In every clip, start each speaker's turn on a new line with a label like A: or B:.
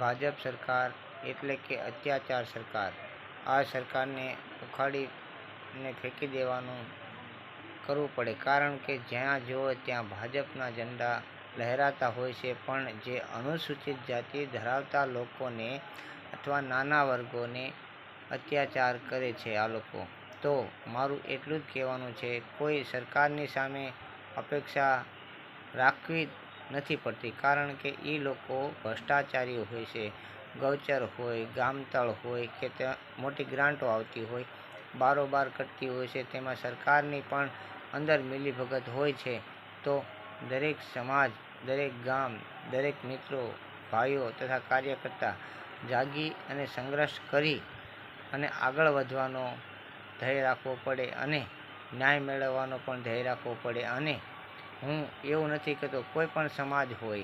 A: ભાજપ સરકાર એટલે કે અત્યાચાર સરકાર. આ સરકારને ઉખાડીને ફેંકી દેવાનું કરવું પડે. કારણ કે જ્યાં જુઓ ત્યાં ભાજપના ઝંડા લહેરાતા હોય છે, પણ જે અનુસૂચિત જાતિ ધરાવતા લોકોને અથવા નાના વર્ગોને અત્યાચાર કરે છે આ લોકો. તો મારું એટલું જ કહેવાનું છે, કોઈ સરકારની સામે અપેક્ષા રાખવી નથી પડતી, કારણ કે એ લોકો ભ્રષ્ટાચારી હોય છે. ગૌચર હોય, ગામતળ હોય કે ત્યાં મોટી ગ્રાન્ટો આવતી હોય, બારોબાર કરતી હોય છે. તેમાં સરકારની પણ અંદર મિલીભગત હોય છે. તો દરેક સમાજ, દરેક ગામ, દરેક મિત્રો, ભાઈઓ તથા કાર્યકર્તા જાગી અને સંઘર્ષ કરી અને આગળ વધવાનો ધ્યેય રાખવો પડે અને ન્યાય મેળવવાનો પણ ધ્યેય રાખવો પડે અને હું એવું નથી કહેતો, કોઈ પણ સમાજ હોય,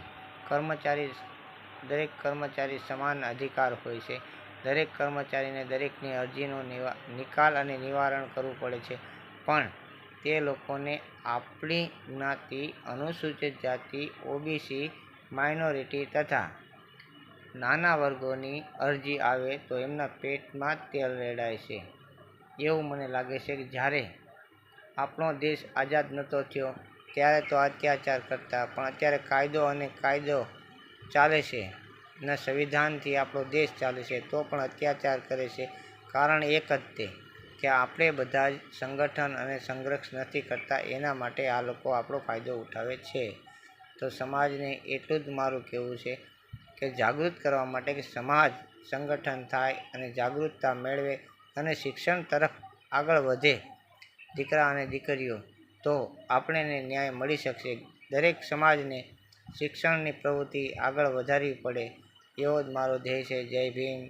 A: કર્મચારી દરેક કર્મચારી સમાન અધિકાર હોય છે. દરેક કર્મચારીને દરેકની અરજીનો નિવા, નિકાલ અને નિવારણ કરવું પડે છે. પણ તે લોકોને આપણી જ્ઞાતિ, અનુસૂચિત જાતિ, ઓબીસી, માઇનોરિટી તથા નાના વર્ગોની અરજી આવે તો એમના પેટમાં તેલ રેડાય છે. એવું મને લાગે છે કે જ્યારે આપણો દેશ આઝાદ નહોતો થયો ત્યારે તો અત્યાચાર કરતા, પણ અત્યારે કાયદો અને કાયદો ચાલે છે. ને સંવિધાનથી આપણો દેશ ચાલે છે, તો પણ અત્યાચાર કરે છે. કારણ એક જ તે, કે આપણે બધા જ સંગઠન અને સંઘર્ષ નથી કરતા, એના માટે આ લોકો આપણો ફાયદો ઉઠાવે છે. તો સમાજને એટલું જ મારું કહેવું છે કે જાગૃત કરવા માટે કે સમાજ સંગઠન થાય અને જાગૃતતા મેળવે અને શિક્ષણ તરફ આગળ વધે. દીકરા અને દીકરીઓ તો આપણને ન્યાય મળી શકશે. દરેક સમાજને શિક્ષણની પ્રવૃત્તિ આગળ વધારવી પડે. એવો જ મારો ધ્યેય છે. જય ભીમ.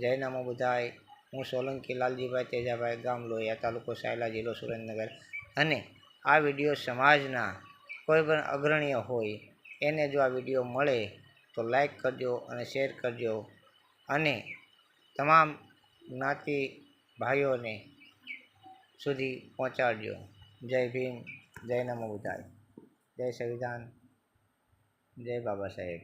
A: જય નમો બુધાય હું સોલંકી લાલજીભાઈ તેજાભાઈ ગામ લોહિયા તાલુકો સાયલા જિલ્લો સુરેન્દ્રનગર. અને આ વીડિયો સમાજના કોઈ પણ અગ્રણીય હોય, એને જો આ વીડિયો મળે તો લાઈક કરજો અને શેર કરજો. અને તમામ જ્ઞાતિ ભાઈઓને સુધી પહોંચાડજો. જય ભીમ જય નમો બુદ્ધાય. જય સંવિધાન જય બાબા સાહેબ.